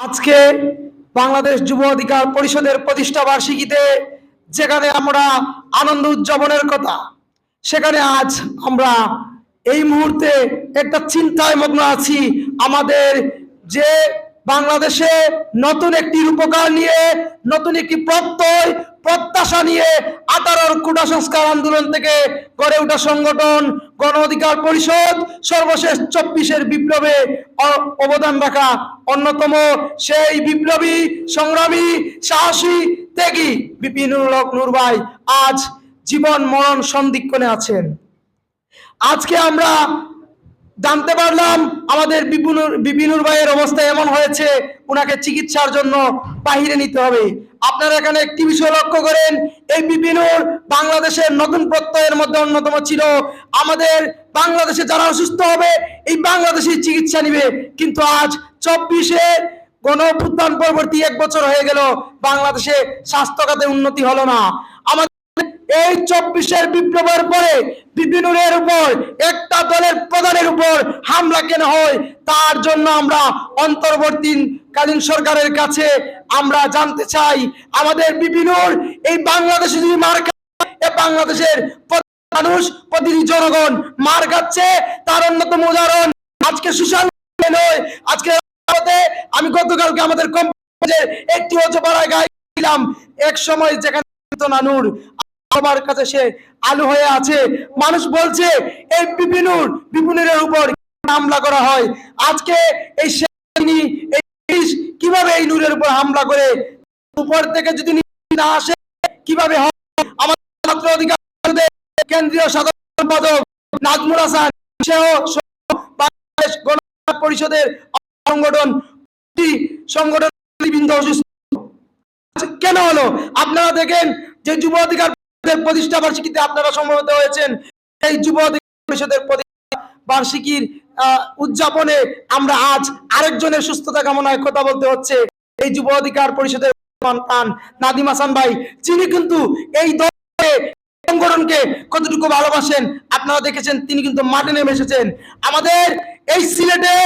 আজকে বাংলাদেশ যুব অধিকার পরিষদের প্রতিষ্ঠা বার্ষিকীতে যেখানে আমরা আনন্দ উদযাপনের কথা, সেখানে আজ আমরা এই মুহূর্তে একটা চিন্তায় মগ্ন আছি। আমাদের যে বাংলাদেশে নতুন একটি রূপকার নিয়ে, নতুন একটি প্রত্যয়, প্রত্যাশা নিয়ে আঠারোর কোটা সংস্কার আন্দোলন থেকে গড়ে ওঠা সংগঠন, গণ অধিকার পরিষদ, সর্বশেষ চব্বিশের বিপ্লবে অবদান রাখা অন্যতম সেই বিপ্লবী, সংগ্রামী, সাহসী, ত্যাগী বিপিনুল হক নূর আজ জীবন মরণ সন্ধিক্ষণে আছেন। আজকে আমরা জানতে পারলাম আমাদের বিপুনুর বিপিনুর ভাইয়ের অবস্থা এমন হয়েছে ওনাকে চিকিৎসার জন্য বাহিরে নিতে হবে। আপনারা এখানে একটি বিষয় লক্ষ্য করেন, এই বিপিনুর বাংলাদেশের নতুন প্রত্যয়ের মধ্যে অন্যতম ছিল, আমাদের বাংলাদেশে যারা অসুস্থ হবে, এই বাংলাদেশে চিকিৎসা নিবে। কিন্তু আজ চব্বিশে গণ পরবর্তী এক বছর হয়ে গেল, বাংলাদেশে স্বাস্থ্য খাতে উন্নতি হলো না। এই চব্বিশের বিপ্লবের পরে বিপিনুরের উপর, একটা দলের প্রধানের উপর হামলা কেন হয়, তার জন্য আমরা অন্তর্বর্তীকালীন সরকারের কাছে আমরা জানতে চাই, আমাদের বিপিনুর এই বাংলাদেশে যদি মার বাংলাদেশের মানুষ, প্রতিটি জনগণ মার খাচ্ছে, তার অন্যতম উদাহরণ আজকে মিডিয়া নয়, আজকে আমি গতকালকে আমাদের কম্পানির একটি হচ্ছে পাড়ায় গাইলাম, এক সময় যেখানে নানুর। আমার কাছে সে আলু হয়ে আছে। মানুষ বলছে এই বিপিনুর বিপিনুরের উপর হামলা করা হয়। আজকে এই সেনাবাহিনী, কীভাবে এই নূরের উপর হামলা করে? উপর থেকে যদি না আসে কীভাবে হয়? আমাদের ছাত্র অধিকার কেন্দ্রীয় সাধারণ সম্পাদক নাজমুল হাসান বাংলাদেশ গণ পরিষদের সংগঠন সংগঠন কেন হলো? আপনারা দেখেন যে যুব অধিকার প্রতিষ্ঠা বার্ষিকীতে আপনারা হয়েছেন। এই বার্ষিকীর উদযাপনে আমরা আজ আরেকজনের সুস্থতা কামনায় কথা বলতে হচ্ছে। এই যুব অধিকার পরিষদের নাদিম হাসান ভাই কিন্তু এই দলে সংগঠনকে কতটুকু ভালোবাসেন আপনারা দেখেছেন, তিনি কিন্তু মাঠে নেমে এসেছেন। আমাদের এই সিলেটে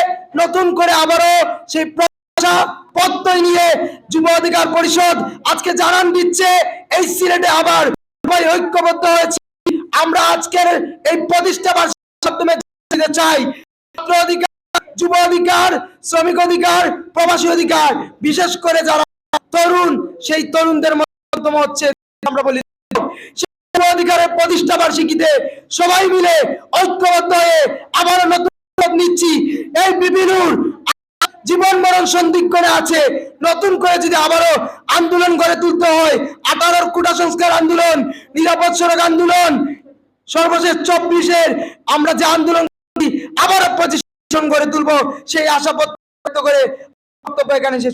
নতুন করে আবারও সেই প্রত্যয় নিয়ে যুব অধিকার পরিষদ আজকে জানান দিচ্ছে, এই সিলেটে আবার সবাই ঐক্যবদ্ধ হয়েছে। আমরা আজকের এই প্রতিষ্ঠা মাধ্যমে চাই, ছাত্র অধিকার, যুব অধিকার, শ্রমিক অধিকার, প্রবাসী অধিকার, বিশেষ করে যারা তরুণ, সেই তরুণদের মধ্যম হচ্ছে আমরা বলি অধিকারের প্রতিষ্ঠা বার্ষিকীতে সবাই মিলে ঐক্যবদ্ধ হয়ে আবার নতুন নিচ্ছি। এই বিপিনুর জীবন মরণ সন্দিগ্ধনে আছে। নতুন করে যদি আবারও আন্দোলন গড়ে তুলতে হয় আঠারোর কুটা সংস্কার আন্দোলন, নিরাপদ সড়ক আন্দোলন, সর্বশেষ চব্বিশের আমরা যে আন্দোলন আবার অপজিশন পজিশন গড়ে তুলব, সেই আশা করে বক্তব্য এখানে শেষ